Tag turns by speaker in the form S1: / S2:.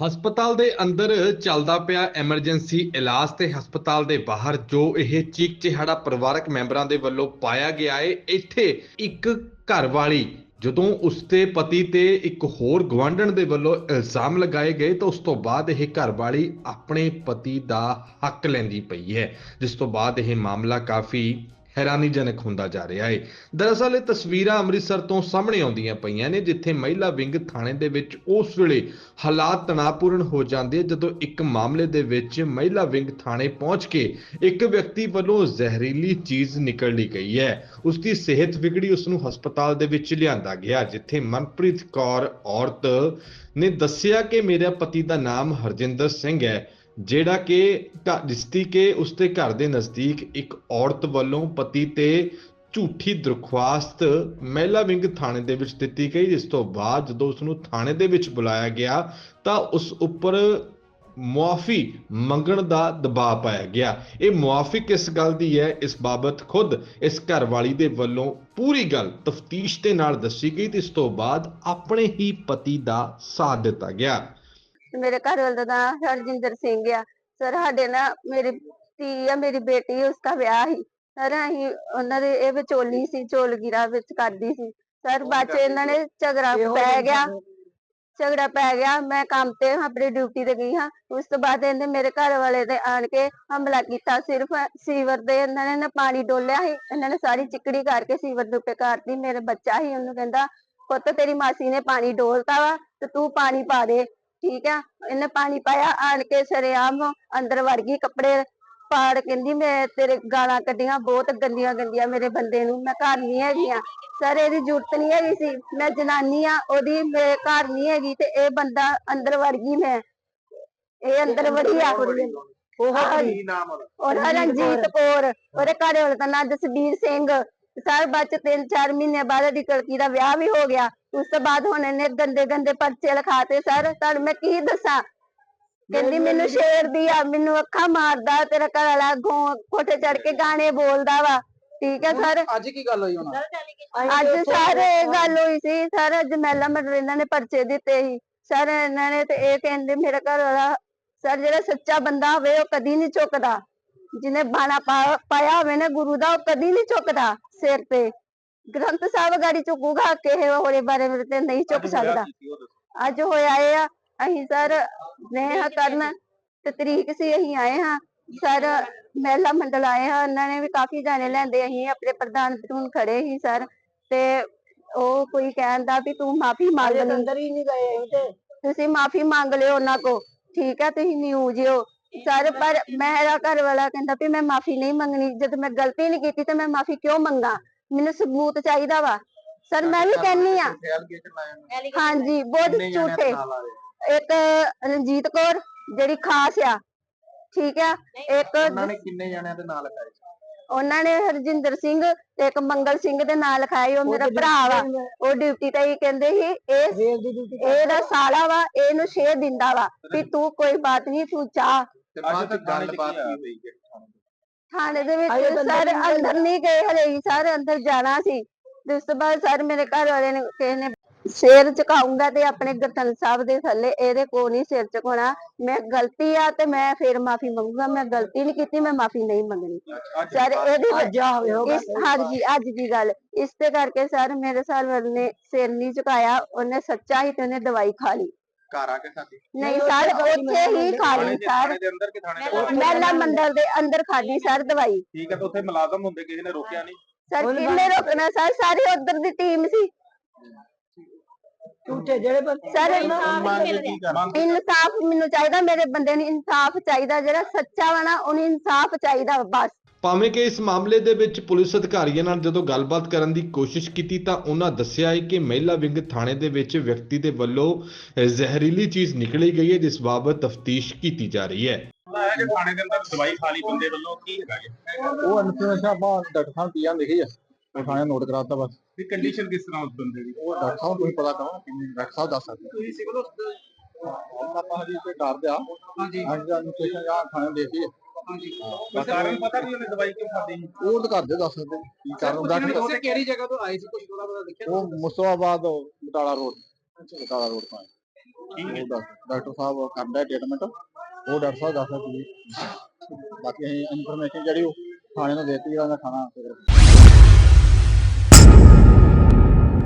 S1: ਹਸਪਤਾਲ ਦੇ ਅੰਦਰ ਚੱਲਦਾ ਪਿਆ ਐਮਰਜੈਂਸੀ ਇਲਾਜ ਤੇ ਹਸਪਤਾਲ ਦੇ ਬਾਹਰ ਜੋ ਇਹ ਚੀਕ ਚਿਹਾੜਾ ਪਰਿਵਾਰਕ ਮੈਂਬਰਾਂ ਦੇ ਵੱਲੋਂ ਪਾਇਆ ਗਿਆ ਹੈ ਇੱਥੇ ਇੱਕ ਘਰਵਾਲੀ, ਜਦੋਂ ਉਸਦੇ ਪਤੀ ਤੇ ਇੱਕ ਹੋਰ ਗਵਾਂਢਣ ਦੇ ਵੱਲੋਂ ਇਲਜ਼ਾਮ ਲਗਾਏ ਗਏ, ਤਾਂ ਉਸ ਤੋਂ ਬਾਅਦ ਇਹ ਘਰਵਾਲੀ ਆਪਣੇ ਪਤੀ ਦਾ ਹੱਕ ਲੈਂਦੀ ਪਈ ਹੈ, ਜਿਸ ਤੋਂ ਬਾਅਦ ਇਹ ਮਾਮਲਾ ਕਾਫੀ ਹੈਰਾਨੀਜਨਕ ਹੁੰਦਾ ਜਾ ਰਿਹਾ ਹੈ ਦਰਅਸਲ ਇਹ ਤਸਵੀਰਾਂ ਅੰਮ੍ਰਿਤਸਰ ਤੋਂ ਸਾਹਮਣੇ ਆਉਂਦੀਆਂ ਪਈਆਂ ਨੇ, ਜਿੱਥੇ ਮਹਿਲਾ ਵਿੰਗ ਥਾਣੇ ਦੇ ਵਿੱਚ ਉਸ ਵੇਲੇ ਹਾਲਾਤ ਤਣਾਅਪੂਰਨ ਹੋ ਜਾਂਦੇ ਜਦੋਂ ਇੱਕ ਮਾਮਲੇ ਦੇ ਵਿੱਚ ਮਹਿਲਾ ਵਿੰਗ ਥਾਣੇ ਪਹੁੰਚ ਕੇ ਇੱਕ ਵਿਅਕਤੀ ਵੱਲੋਂ ਜ਼ਹਿਰੀਲੀ ਚੀਜ਼ ਨਿਕਲ ਲਈ ਗਈ ਹੈ। ਉਸ ਦੀ ਸਿਹਤ ਵਿਗੜੀ ਉਸ ਨੂੰ ਹਸਪਤਾਲ ਦੇ ਵਿੱਚ ਲਿਆਂਦਾ ਗਿਆ, ਜਿੱਥੇ ਮਨਪ੍ਰੀਤ ਕੌਰ ਔਰਤ ਨੇ ਦੱਸਿਆ ਕਿ ਮੇਰਾ ਪਤੀ ਦਾ ਨਾਮ ਹਰਜਿੰਦਰ ਸਿੰਘ ਹੈ। ਜਿਹੜਾ ਕਿ ਘ- ਜਿਸਦੀ ਕਿ ਉਸਦੇ ਘਰ ਦੇ ਨਜ਼ਦੀਕ ਇੱਕ ਔਰਤ ਵੱਲੋਂ ਪਤੀ ਤੇ ਝੂਠੀ ਦਰਖਾਸਤ ਮਹਿਲਾ ਵਿੰਗ ਥਾਣੇ ਦੇ ਵਿੱਚ ਦਿੱਤੀ ਗਈ, ਜਿਸ ਤੋਂ ਬਾਅਦ ਜਦੋਂ ਉਸ ਨੂੰ ਥਾਣੇ ਦੇ ਵਿੱਚ ਬੁਲਾਇਆ ਗਿਆ, ਤਾਂ ਉਸ ਉੱਪਰ ਮੁਆਫੀ ਮੰਗਣ ਦਾ ਦਬਾਅ ਪਾਇਆ ਗਿਆ। ਇਹ ਮੁਆਫੀ ਕਿਸ ਗੱਲ ਦੀ ਹੈ? ਇਸ ਬਾਬਤ ਖੁਦ ਇਸ ਘਰਵਾਲੀ ਦੇ ਵੱਲੋਂ ਪੂਰੀ ਗੱਲ ਤਫਤੀਸ਼ ਦੇ ਨਾਲ ਦੱਸੀ ਗਈ, ਤੇ ਇਸ ਤੋਂ ਬਾਅਦ ਆਪਣੇ ਹੀ ਪਤੀ ਦਾ ਸਾਥ ਦਿੱਤਾ ਗਿਆ।
S2: ਤੇ ਮੇਰੇ ਘਰ ਵਾਲੇ ਦਾ ਨਾਂ ਹਰਜਿੰਦਰ ਸਿੰਘ ਆ। ਸਰ ਸਾਡੇ ਨਾ ਮੇਰੀ ਧੀ ਆ ਮੇਰੀ ਬੇਟੀ ਉਸਦਾ ਵਿਆਹ ਸੀ। ਸਰ ਅਸੀਂ ਉਹਨਾਂ ਦੇ ਇਹ ਵਿਚੋਲੀ ਸੀ ਚੋਲਗੀਰਾ ਵਿੱਚ ਕਰਦੀ ਸੀ। ਸਰ ਬਾਅਦ ਚ ਇਹਨਾਂ ਨੇ ਝਗੜਾ ਪੈ ਗਿਆ। ਝਗੜਾ ਪੈ ਗਿਆ। ਮੈਂ ਕੰਮ ਤੇ ਆਪਣੀ ਡਿਊਟੀ ਤੇ ਗਈ ਹਾਂ। ਉਸ ਤੋਂ ਬਾਅਦ ਇਹਨੇ ਮੇਰੇ ਘਰ ਵਾਲੇ ਦੇ ਆਣ ਕੇ ਹਮਲਾ ਕੀਤਾ। ਸਿਰਫ ਸੀਵਰ ਦੇ ਇਹਨਾਂ ਨੇ ਨਾ ਪਾਣੀ ਡੋਲਿਆ ਸੀ। ਇਹਨਾਂ ਨੇ ਸਾਰੀ ਚਿੱਕੜੀ ਕਰਕੇ ਸੀਵਰ ਦੇ ਉੱਤੇ ਕਰਤੀ ਮੇਰੇ ਬੱਚਾ ਸੀ। ਉਹਨੂੰ ਕਹਿੰਦਾ ਪੁੱਤ ਤੇਰੀ ਮਾਸੀ ਨੇ ਪਾਣੀ ਡੋਲਤਾ ਵਾ ਤੇ ਤੂੰ ਪਾਣੀ ਪਾ ਦੇ। ਠੀਕ ਆ ਇਹਨੇ ਪਾਣੀ ਪਾਇਆ ਆਣ ਕੇ ਸਰੇਆਮ ਅੰਦਰ ਵੜ ਗਈ ਕੱਪੜੇ ਪਾੜ ਕਹਿੰਦੀ ਮੈਂ ਤੇਰੇ ਗਾਲਾਂ ਕੱਢੀਆਂ ਬਹੁਤ ਗੰਦੀਆਂ ਗੰਦੀਆਂ ਮੇਰੇ ਬੰਦੇ ਨੂੰ ਮੈਂ ਘਰ ਨਹੀਂ ਹੈਗੀ ਆ। ਸਰ ਇਹਦੀ ਜ਼ਰੂਰਤ ਨਹੀਂ ਹੈਗੀ ਸੀ ਮੈਂ ਜਨਾਨੀ ਆ ਉਹਦੀ ਮੇਰੇ ਘਰ ਨਹੀਂ ਹੈਗੀ ਤੇ ਇਹ ਬੰਦਾ ਅੰਦਰ ਵੜ ਗਈ ਮੈਂ। ਇਹ ਅੰਦਰ ਵੜੀ ਆ ਉਹ
S3: ਕੀ ਨਾਮ ਉਹਦਾ।
S2: ਰਣਜੀਤ ਕੌਰ ਉਹਦੇ ਘਰ ਵਾਲੇ ਦਾ ਨਾਂ ਜਸਬੀਰ ਸਿੰਘ। ਸਰ ਬਾਅਦ ਚ ਤਿੰਨ ਚਾਰ ਮਹੀਨੇ ਬਾਅਦ ਇਹਦੀ ਕਲਕੀ ਦਾ ਵਿਆਹ ਵੀ ਹੋ ਗਿਆ। ਉਸ ਤੋਂ ਬਾਅਦ ਹੁਣ ਇਹਨੇ ਗੰਦੇ ਗੰਦੇ ਪਰਚੇ ਲਿਖਾਤੇ ਸਰ। ਤੁਹਾਨੂੰ ਮੈਂ ਕੀ ਦੱਸਾਂ? ਕਹਿੰਦੀ ਮੈਨੂੰ ਛੇੜਦੀ ਆ ਮੈਨੂੰ ਅੱਖਾਂ ਮਾਰਦਾ ਤੇਰਾ ਘਰ ਵਾਲਾ ਕੋਠੇ ਚੜ ਕੇ ਗਾਣੇ ਬੋਲਦਾ ਵਾ। ਠੀਕ ਹੈ ਸਰ?
S3: ਅੱਜ ਕੀ ਗੱਲ ਹੋਈ ਉਹਨਾਂ
S2: ਅੱਜ ਸਰ ਇਹ ਗੱਲ ਹੋਈ ਸੀ। ਸਰ ਮੰਡਲ ਇਹਨਾਂ ਨੇ ਪਰਚੇ ਦਿੱਤੇ ਸੀ। ਸਰ ਇਹਨਾਂ ਨੇ ਤੇ ਇਹ ਕਹਿੰਦੇ ਮੇਰਾ ਘਰ ਵਾਲਾ ਸਰ ਜਿਹੜਾ ਸੱਚਾ ਬੰਦਾ ਹੋਵੇ ਉਹ ਕਦੀ ਨਹੀਂ ਝੁਕਦਾ ਜਿਹਨੇ ਬਾਣਾ ਪਾਇਆ ਹੋਵੇ ਨਾ ਗੁਰੂ ਦਾ ਉਹ ਕਦੀ ਨਹੀਂ ਝੁਕਦਾ ਸਿਰ ਤੇ। ਗ੍ਰੰਥ ਸਾਹਿਬ ਗਾੜੀ ਝੁਕੂਗਾ ਕਿਸੇ ਹੋਰੇ ਬਾਰੇ ਮੇਰੇ ਤੇ ਨਹੀਂ ਝੁਕ ਸਕਦਾ। ਅੱਜ ਹੋਇਆ ਇਹ ਆ ਅਸੀਂ ਸਰ ਨੇਹਾ ਕਰਨ ਤੇ ਤਰੀਕ ਸੀ ਅਸੀਂ ਆਏ ਹਾਂ। ਸਰ ਮਹਿਲਾ ਮੰਡਲ ਆਏ ਹਾਂ ਉਹਨਾਂ ਨੇ ਵੀ ਕਾਫੀ ਜਾਣੇ ਲੈਂਦੇ ਅਸੀਂ ਆਪਣੇ ਪ੍ਰਧਾਨ ਪ੍ਰਧੂਨ ਖੜੇ ਸੀ ਸਰ। ਤੇ ਉਹ ਕੋਈ ਕਹਿੰਦਾ ਵੀ ਤੂੰ ਮਾਫੀ ਮੰਗ ਲਈ।
S4: ਅੰਦਰ ਹੀ ਨਹੀਂ ਗਏ ਅਸੀਂ ਤੇ।
S2: ਤੁਸੀਂ ਮਾਫੀ ਮੰਗ ਲਿਓ ਉਹਨਾਂ ਕੋ ਠੀਕ ਹੈ ਤੁਸੀਂ ਨਿਊਜ਼ ਹੋ ਸਰ ਪਰ ਮੇਰਾ ਘਰ ਵਾਲਾ ਕਹਿੰਦਾ ਵੀ ਮੈਂ ਮਾਫੀ ਨਹੀਂ ਮੰਗਣੀ ਜਦ ਮੈਂ ਗਲਤੀ ਨਹੀਂ ਕੀਤੀ ਤੇ ਮੈਂ ਮਾਫੀ ਕਿਉਂ ਮੰਗਾ? ਮੈਨੂੰ ਸਬੂਤ ਚਾਹੀਦਾ ਵਾ। ਸਰ ਮੈਂ ਵੀ ਕਹਿੰਨੀ ਆ ਹਾਂਜੀ ਬਹੁਤ ਝੂਠੇ। ਇੱਕ ਰਣਜੀਤ ਕੌਰ ਜਿਹੜੀ ਖਾਸ ਆ। ਠੀਕ ਆ? ਇੱਕ
S3: ਉਹਨਾਂ ਨੇ ਕਿੰਨੇ ਜਣਿਆਂ ਦੇ ਨਾਂ ਲਿਖਾਏ? ਸੀ
S2: ਉਹਨਾਂ ਨੇ ਹਰਜਿੰਦਰ ਸਿੰਘ ਤੇ ਇੱਕ ਮੰਗਲ ਸਿੰਘ ਦੇ ਨਾਂ ਲਿਖਾਏ ਉਹ ਮੇਰਾ ਭਰਾ ਵਾ। ਉਹ ਡਿਊਟੀ ਤੇ ਹੀ ਕਹਿੰਦੇ ਸੀ ਇਹ ਇਹਦਾ ਸਾਲਾ ਵਾ ਇਹਨੂੰ ਸ਼ੇਰ ਦਿੰਦਾ ਵਾ। ਵੀ ਤੂੰ ਕੋਈ ਬਾਤ ਨਹੀਂ ਤੂੰ ਚਾਹ।
S3: ਤੇ ਬਾਅਦ ਚ ਗੱਲਬਾਤ ਕੀ ਹੋਈ ਹੈ
S2: ਥਾਣੇ ਦੇ
S4: ਹਾਏ
S2: ਵਿੱਚ
S4: ਬੰਦਾ
S2: ਸਰ
S4: ਨਹੀਂ ਗਏ।
S2: ਅੰਦਰ ਨਹੀਂ ਗਏ ਹਲੇ ਹੀ ਸਰ ਅੰਦਰ ਜਾਣਾ ਸੀ। ਤੇ ਉਸ ਤੋਂ ਬਾਅਦ ਸਰ ਮੇਰੇ ਘਰ ਵਾਲੇ ਨੇ ਕਿਸੇ ਨੇ ਸਿਰ ਝੁਕਾਉਂਗਾ ਤੇ ਆਪਣੇ ਗਰਤਨ ਸਾਹਿਬ ਦੇ ਥੱਲੇ ਇਹਦੇ ਕੋ ਨਹੀਂ ਸਿਰ ਝੁਕਾਉਣਾ। ਮੈਂ ਗਲਤੀ ਆ ਤੇ ਮੈਂ ਫੇਰ ਮਾਫੀ ਮੰਗੂਗਾ। ਮੈਂ ਗਲਤੀ ਨਹੀਂ ਕੀਤੀ ਮੈਂ ਮਾਫੀ ਨਹੀਂ ਮੰਗਣੀ। ਸਰ ਇਹਦੀ ਇਸ ਹਾਂਜੀ ਅੱਜ ਦੀ ਗੱਲ। ਇਸ ਤੇ ਕਰਕੇ ਸਰ ਮੇਰੇ ਸਾਲ ਨੇ ਸਿਰ ਨਹੀਂ ਝੁਕਾਇਆ। ਉਹਨੇ ਸੱਚਾ ਹੀ ਤੇ ਉਹਨੇ ਦਵਾਈ ਖਾ ਲਈ।
S3: ਘਰ ਆ ਕੇ ਖਾਦੀ
S2: ਨਹੀਂ ਸਰ
S4: ਉੱਥੇ
S2: ਹੀ ਖਾ ਲਈ ਸਰ
S3: ਥਾਣੇ ਦੇ ਅੰਦਰ ਕਿ ਥਾਣੇ ਦੇ ਬਾਹਰ?
S2: ਮਹਿਲਾ ਮੰਡਲ ਦੇ ਅੰਦਰ ਖਾਦੀ ਸਰ ਦਵਾਈ।
S3: ਠੀਕ ਹੈ ਤਾਂ ਉੱਥੇ ਮੁਲਾਜ਼ਮ ਹੁੰਦੇ ਕਿਸੇ ਨੇ ਰੋਕਿਆ ਨਹੀਂ।
S2: ਸਰ
S4: ਉਹਨੇ
S2: ਕਿੰਨੇ ਰੋਕਣਾ? ਸਰ ਸਾਰੀ ਉਧਰ ਦੀ ਟੀਮ ਸੀ।
S4: ਝੂਠੇ ਜਿਹੜੇ ਬੰਦੇ
S2: ਸਰ
S3: ਮੰਗ ਕੀ ਕਰ
S2: ਇਨਸਾਫ ਮੈਨੂੰ ਚਾਹੀਦਾ ਮੇਰੇ ਬੰਦੇ ਨੂੰ ਇਨਸਾਫ ਚਾਹੀਦਾ ਜਿਹੜਾ ਸੱਚਾ ਵਾ ਨਾ ਉਹਨੂੰ ਇਨਸਾਫ ਚਾਹੀਦਾ ਬਸ।
S1: ਭਾਵੇਂ ਕਿ ਇਸ ਮਾਮਲੇ ਦੇ ਵਿੱਚ ਪੁਲਿਸ ਅਧਿਕਾਰੀਆਂ ਨਾਲ ਜਦੋਂ ਗੱਲਬਾਤ ਕਰਨ ਦੀ ਕੋਸ਼ਿਸ਼ ਕੀਤੀ ਤਾਂ ਉਹਨਾਂ ਦੱਸਿਆ ਹੈ ਕਿ ਮਹਿਲਾ ਵਿੰਗ ਥਾਣੇ ਦੇ ਵਿੱਚ ਵਿਅਕਤੀ ਦੇ ਵੱਲੋਂ ਜ਼ਹਿਰੀਲੀ ਚੀਜ਼ ਨਿਕਲੀ ਗਈ ਹੈ ਜਿਸ ਬਾਬਤ ਤਫਤੀਸ਼ ਕੀਤੀ ਜਾ ਰਹੀ ਹੈ।
S3: ਹੈ ਕਿ ਥਾਣੇ ਦੇ ਅੰਦਰ ਦਵਾਈ ਖਾ ਲਈ ਬੰਦੇ ਵੱਲੋਂ ਕੀ ਹੈਗਾ ਜੀ?
S5: ਉਹ ਇਨਫੋਰਮੇਸ਼ਨ ਆਪਾਂ ਡਾਕਟਰ ਸਾਹਿਬ ਪੀਆ ਲਿਖੀ ਆ। ਉਹ ਥਾਣੇ ਨੋਟ ਕਰਾਤਾ ਬਸ।
S3: ਵੀ ਕੰਡੀਸ਼ਨ ਕਿਸ ਤਰ੍ਹਾਂ ਉਸ ਬੰਦੇ ਦੀ?
S5: ਉਹ ਡਾਕਟਰ ਸਾਹਿਬ ਨੂੰ ਪਤਾ ਕਰੋ ਕਿੰਨੀ ਡਾਕਟਰ ਸਾਹਿਬ ਦੱਸ ਸਕਦੇ
S3: ਤੁਸੀਂ ਸਿਵਲ ਹਸਪਤਾਲ
S5: ਆਪਾਂ ਹਜੀ ਤੇ ਕਰਦੇ ਆ।
S3: ਹਾਂਜੀ।
S5: ਹਾਂਜੀ ਜਾਂ ਥਾਣੇ ਦੇਖੀ
S3: ਹਾਂਜੀ। ਕਾਰਨ ਪਤਾ ਵੀ ਉਹਨੇ ਦਵਾਈ ਕਿਉਂ ਖਾਦੀ
S5: ਉਹ ਤਾਂ ਕਰਦੇ ਦੱਸ ਸਕਦੇ ਕੀ ਕਾਰਨ। ਡਾਕਟਰ
S3: ਕਿਹੜੀ ਜਗ੍ਹਾ ਤੋਂ ਆਏ ਸੀ? ਕੁਝ ਥੋੜਾ ਪਤਾ ਦੇਖਿਆ
S5: ਉਹ ਮੁਸਤਾਬਾਦ ਬਟਾਲਾ ਰੋਡ। ਬਟਾਲਾ ਰੋਡ ਤੋਂ ਆਏ। ਉਹ ਦੱਸ- ਡਾਕਟਰ ਸਾਹਿਬ ਕਰਦਾ ਟ੍ਰੀਟਮੈਂਟ ਉਹ ਡਾਕਟਰ ਸਾਹਿਬ ਦੱਸਦਾ ਕੀ ਬਾਕੀ ਅਸੀਂ ਇਨਫੋਰਮੇਸ਼ਨ ਜਿਹੜੀ ਉਹ ਥਾਣੇ ਨੂੰ ਦੇਤੀ ਉਹਦਾ ਥਾਣਾ ਫਿਰ